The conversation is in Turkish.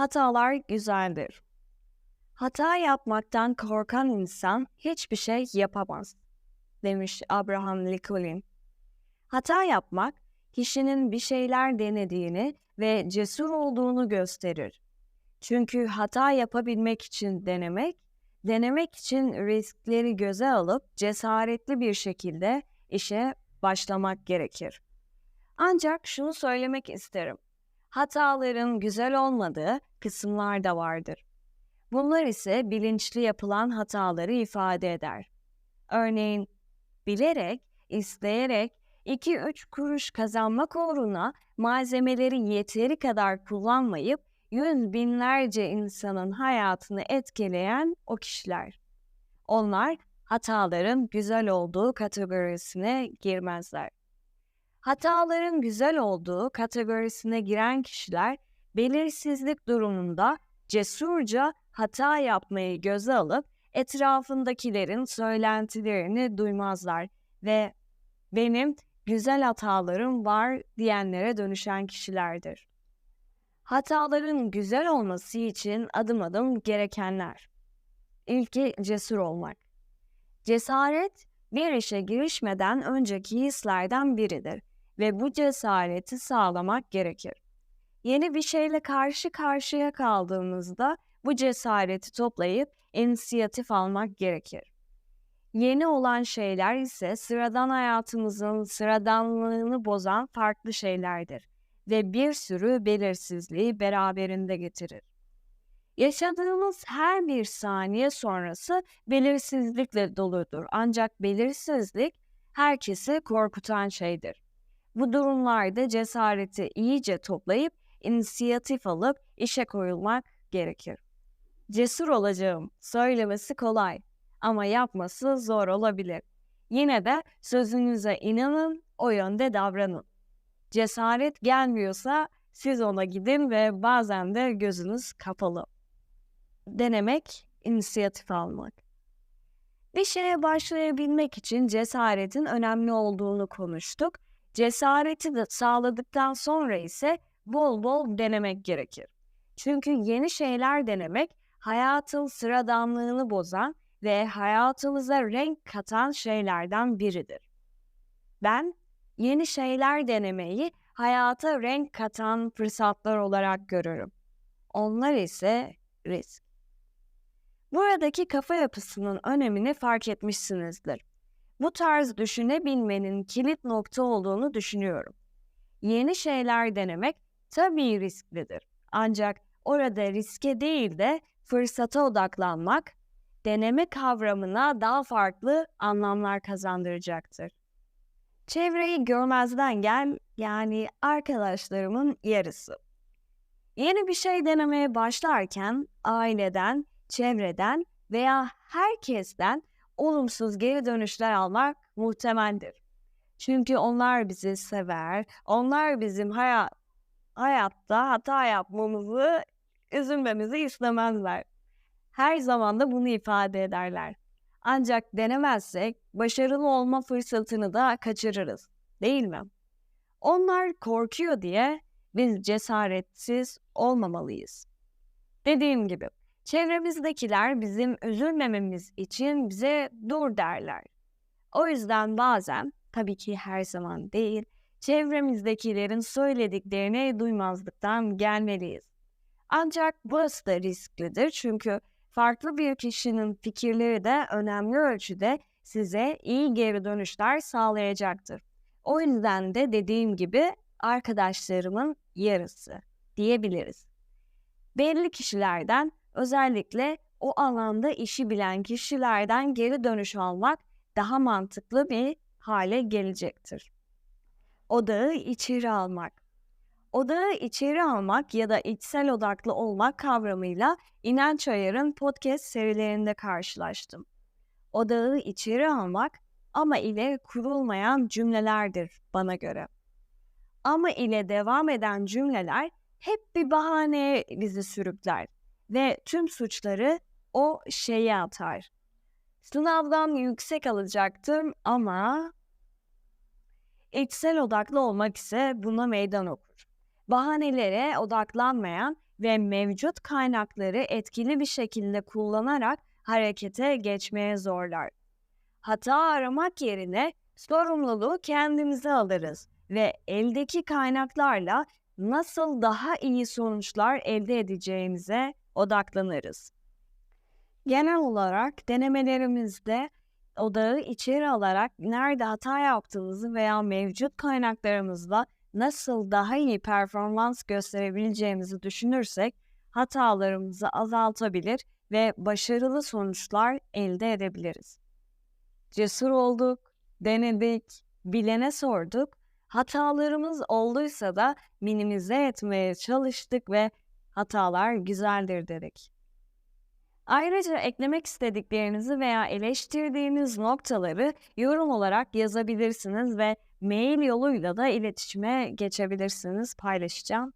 Hatalar güzeldir. Hata yapmaktan korkan insan hiçbir şey yapamaz, demiş Abraham Lincoln. Hata yapmak, kişinin bir şeyler denediğini ve cesur olduğunu gösterir. Çünkü hata yapabilmek için denemek, denemek için riskleri göze alıp cesaretli bir şekilde işe başlamak gerekir. Ancak şunu söylemek isterim. Hataların güzel olmadığı kısımlar da vardır. Bunlar ise bilinçli yapılan hataları ifade eder. Örneğin bilerek, isteyerek 2-3 kuruş kazanmak uğruna malzemeleri yeteri kadar kullanmayıp yüz binlerce insanın hayatını etkileyen o kişiler. Onlar hataların güzel olduğu kategorisine girmezler. Hataların güzel olduğu kategorisine giren kişiler belirsizlik durumunda cesurca hata yapmayı göze alıp etrafındakilerin söylentilerini duymazlar ve benim güzel hatalarım var diyenlere dönüşen kişilerdir. Hataların güzel olması için adım adım gerekenler. İlki cesur olmak. Cesaret bir işe girişmeden önceki hislerden biridir ve bu cesareti sağlamak gerekir. Yeni bir şeyle karşı karşıya kaldığımızda bu cesareti toplayıp inisiyatif almak gerekir. Yeni olan şeyler ise sıradan hayatımızın sıradanlığını bozan farklı şeylerdir ve bir sürü belirsizliği beraberinde getirir. Yaşadığımız her bir saniye sonrası belirsizlikle doludur. Ancak belirsizlik herkesi korkutan şeydir. Bu durumlarda cesareti iyice toplayıp inisiyatif alıp işe koyulmak gerekir. Cesur olacağım söylemesi kolay ama yapması zor olabilir. Yine de sözünüze inanın, o yönde davranın. Cesaret gelmiyorsa siz ona gidin ve bazen de gözünüz kapalı. Denemek, inisiyatif almak. Bir şeye başlayabilmek için cesaretin önemli olduğunu konuştuk. Cesareti de sağladıktan sonra ise bol bol denemek gerekir. Çünkü yeni şeyler denemek hayatın sıradanlığını bozan ve hayatımıza renk katan şeylerden biridir. Ben yeni şeyler denemeyi hayata renk katan fırsatlar olarak görürüm. Onlar ise risk. Buradaki kafa yapısının önemini fark etmişsinizdir. Bu tarz düşünebilmenin kilit nokta olduğunu düşünüyorum. Yeni şeyler denemek tabii risklidir. Ancak orada riske değil de fırsata odaklanmak, deneme kavramına daha farklı anlamlar kazandıracaktır. Çevreyi görmezden gel, yani arkadaşlarımın yarısı. Yeni bir şey denemeye başlarken aileden, çevreden veya herkesten olumsuz geri dönüşler almak muhtemeldir. Çünkü onlar bizi sever, onlar bizim hayat, hayatta hata yapmamızı, üzülmemizi istemezler. Her zaman da bunu ifade ederler. Ancak denemezsek başarılı olma fırsatını da kaçırırız, değil mi? Onlar korkuyor diye biz cesaretsiz olmamalıyız. Dediğim gibi çevremizdekiler bizim üzülmememiz için bize dur derler. O yüzden bazen, tabii ki her zaman değil, çevremizdekilerin söylediklerini duymazlıktan gelmeliyiz. Ancak burası da risklidir çünkü farklı bir kişinin fikirleri de önemli ölçüde size iyi geri dönüşler sağlayacaktır. O yüzden de dediğim gibi arkadaşlarımın yarısı diyebiliriz. Belli kişilerden özellikle o alanda işi bilen kişilerden geri dönüş almak daha mantıklı bir hale gelecektir. Odağı içeri almak. Odağı içeri almak ya da içsel odaklı olmak kavramıyla İnanç Ayar'ın podcast serilerinde karşılaştım. Odağı içeri almak ama ile kurulmayan cümlelerdir bana göre. Ama ile devam eden cümleler hep bir bahaneye bizi sürükler ve tüm suçları o şeye atar. Sınavdan yüksek alacaktım ama içsel odaklı olmak ise buna meydan okur. Bahanelere odaklanmayan ve mevcut kaynakları etkili bir şekilde kullanarak harekete geçmeye zorlar. Hata aramak yerine sorumluluğu kendimize alırız ve eldeki kaynaklarla nasıl daha iyi sonuçlar elde edeceğimize odaklanırız. Genel olarak denemelerimizde odağı içeri alarak nerede hata yaptığımızı veya mevcut kaynaklarımızla nasıl daha iyi performans gösterebileceğimizi düşünürsek hatalarımızı azaltabilir ve başarılı sonuçlar elde edebiliriz. Cesur olduk, denedik, bilene sorduk, hatalarımız olduysa da minimize etmeye çalıştık ve hatalar güzeldir dedik. Ayrıca eklemek istediklerinizi veya eleştirdiğiniz noktaları yorum olarak yazabilirsiniz ve mail yoluyla da iletişime geçebilirsiniz. Paylaşacağım.